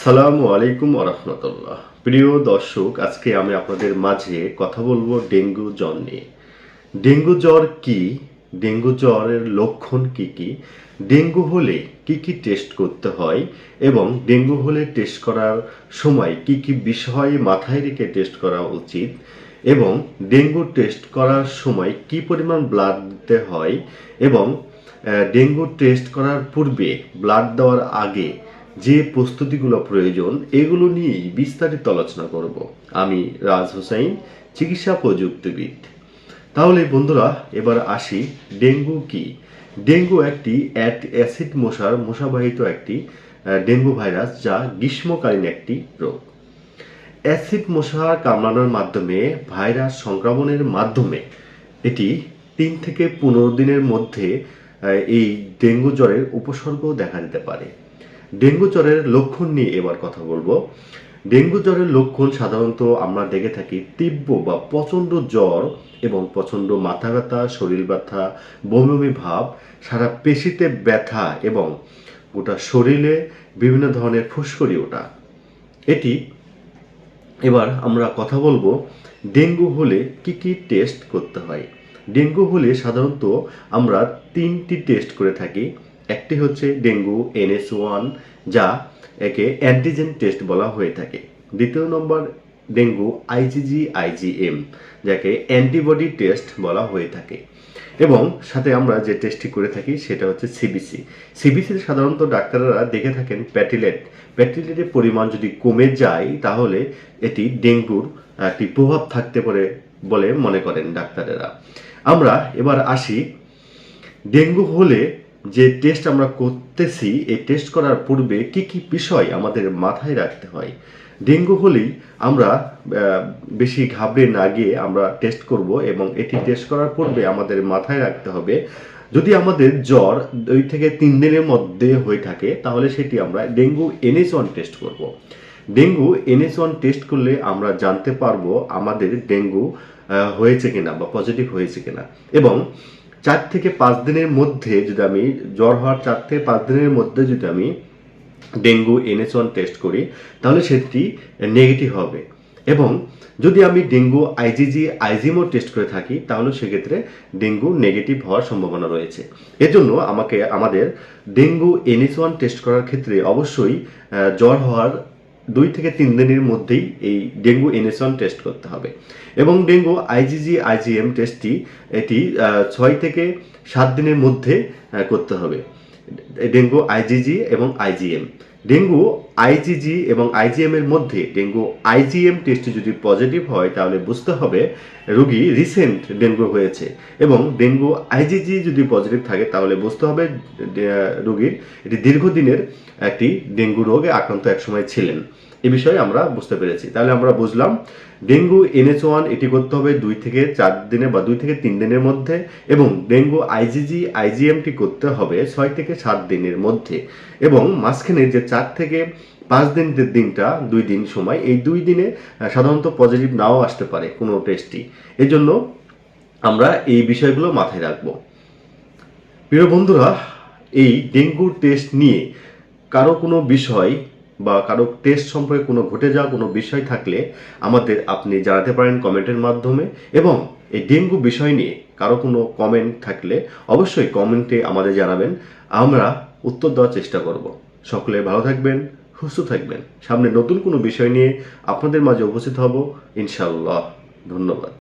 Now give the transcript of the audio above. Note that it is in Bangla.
আসসালামু আলাইকুম আরহামতুল্লাহ প্রিয় দর্শক, আজকে আমি আপনাদের মাঝে কথা বলব ডেঙ্গু জ্বর নিয়ে। ডেঙ্গু জ্বর কি? ডেঙ্গু জ্বরের লক্ষণ কি কি? ডেঙ্গু হলে কি কি টেস্ট করতে হয় এবং ডেঙ্গু হলে টেস্ট করার সময় কি কি বিষয় মাথায় রেখে টেস্ট করা উচিত এবং ডেঙ্গু টেস্ট করার সময় কি পরিমাণ ব্লাড দিতে হয় এবং ডেঙ্গু টেস্ট করার পূর্বে ব্লাড দেওয়ার আগে যে প্রস্তুতিগুলো প্রয়োজন, এগুলো নিয়েই বিস্তারিত আলোচনা করব। আমি রাজ হোসাইন, চিকিৎসা প্রযুক্তিবিদ। তাহলে বন্ধুরা, এবার আসি ডেঙ্গু কি? ডেঙ্গু একটি অ্যাসিড মশার মশাবাহিত একটি ডেঙ্গু ভাইরাস যা গ্রীষ্মকালীন একটি রোগ। অ্যাসিড মশার কামড়ানোর মাধ্যমে ভাইরাস সংক্রমণের মাধ্যমে এটি তিন থেকে পনেরো দিনের মধ্যে এই ডেঙ্গু জ্বরের উপসর্গ দেখা দিতে পারে। ডেঙ্গু জ্বরের লক্ষণ নিয়ে এবার কথা বলব। ডেঙ্গু জ্বরের লক্ষণ সাধারণত আমরা দেখে থাকি তীব্র বা প্রচণ্ড জ্বর এবং প্রচণ্ড মাথা ব্যথা শরীর ব্যথা বমি ভাব, সারা পেশিতে ব্যথা এবং গোটা শরীরে বিভিন্ন ধরনের ফুসকরি ওঠা। এটি এবার আমরা কথা বলব ডেঙ্গু হলে কি কি টেস্ট করতে হয়। ডেঙ্গু হলে সাধারণত আমরা তিনটি টেস্ট করে থাকি। একটি হচ্ছে ডেঙ্গু, এনএস ওয়ান, যা একে অ্যান্টিজেন টেস্ট বলা হয়ে থাকে। দ্বিতীয় নম্বর ডেঙ্গু আইজিজি আইজিএম যাকে অ্যান্টিবডি টেস্ট বলা হয়ে থাকে। এবং সাথে আমরা যে টেস্টটি করে থাকি, সেটা হচ্ছে সিবিসি সিবিসিতে সাধারণত ডাক্তাররা দেখে থাকেন প্যাটিলেট প্যাটিলেটের পরিমাণ যদি কমে যায়, তাহলে এটি ডেঙ্গুর একটি প্রভাব থাকতে পারে বলে মনে করেন ডাক্তারেরা। আমরা এবার আসি, ডেঙ্গু হলে যে টেস্ট আমরা করতেছি, এই টেস্ট করার পূর্বে কি কি বিষয় আমাদের মাথায় রাখতে হয়? ডেঙ্গু হলেই আমরা বেশি ঘাবড়ে না গিয়ে আমরা টেস্ট করব এবং এটি টেস্ট করার পূর্বে আমাদের মাথায় রাখতে হবে, যদি আমাদের জ্বর দুই থেকে তিন দিনের মধ্যে হয়ে থাকে, তাহলে সেটি আমরা ডেঙ্গু এনএস ওয়ান টেস্ট করব। ডেঙ্গু এনএস ওয়ান টেস্ট করলে আমরা জানতে পারব আমাদের ডেঙ্গু হয়েছে কিনা বা পজিটিভ হয়েছে কিনা এবং চার থেকে পাঁচ দিনের মধ্যে যদি আমি, জ্বর হওয়ার চার থেকে পাঁচ দিনের মধ্যে যদি আমি ডেঙ্গু এনএস ওয়ান টেস্ট করি, তাহলে সেটি নেগেটিভ হবে। এবং যদি আমি ডেঙ্গু আইজিজি আইজিমো টেস্ট করে থাকি, তাহলে সেক্ষেত্রে ডেঙ্গু নেগেটিভ হওয়ার সম্ভাবনা রয়েছে। এজন্য আমাকে, আমাদের ডেঙ্গু এনএস ওয়ান টেস্ট করার ক্ষেত্রে অবশ্যই জ্বর হওয়ার দুই থেকে তিন দিনের মধ্যেই এই ডেঙ্গু এনএসন টেস্ট করতে হবে। এবং ডেঙ্গু আইজিজি আইজিএম টেস্টটি এটি ছয় থেকে সাত দিনের মধ্যে করতে হবে। ডেঙ্গু আইজিজি এবং আইজিএম ডেঙ্গু আইজিজি এবং আইজিএম এর মধ্যে ডেঙ্গু আইজিএম টেস্টে যদি পজিটিভ হয়, তাহলে বুঝতে হবে রোগী রিসেন্ট ডেঙ্গু হয়েছে এবং ডেঙ্গু আইজিজি যদি পজিটিভ থাকে, তাহলে বুঝতে হবে রোগীর এটি দীর্ঘদিনের একটি ডেঙ্গু রোগে আক্রান্ত একসময় ছিলেন। এ বিষয়ে আমরা বুঝতে পেরেছি। তাহলে আমরা বুঝলাম, ডেঙ্গু এনএচ ওয়ান এটি করতে হবে দুই থেকে চার দিনে বা দুই থেকে তিন দিনের মধ্যে এবং ডেঙ্গু আইজিজি আইজিএমটি করতে হবে ছয় থেকে সাত দিনের মধ্যে এবং মাঝখানে যে চার থেকে পাঁচ দিন দিনটা, দুই দিন সময়, এই দুই দিনে সাধারণত পজিটিভ নাও আসতে পারে কোনো টেস্টই এজন্য আমরা এই বিষয়গুলো মাথায় রাখব। প্রিয় বন্ধুরা, এই ডেঙ্গুর টেস্ট নিয়ে কারও কোনো বিষয় বা কারও টেস্ট সম্পর্কে কোনো ঘটে যাওয়া কোনো বিষয় থাকলে আমাদের আপনি জানাতে পারেন কমেন্টের মাধ্যমে এবং এই ডেঙ্গু বিষয় নিয়ে কারও কোনো কমেন্ট থাকলে অবশ্যই কমেন্টে আমাদের জানাবেন। আমরা উত্তর দেওয়ার চেষ্টা করব। সকলে ভালো থাকবেন, সুস্থ থাকবেন। সামনে নতুন কোনো বিষয় নিয়ে আপনাদের মাঝে উপস্থিত হব। ইনশাল্লাহ ধন্যবাদ।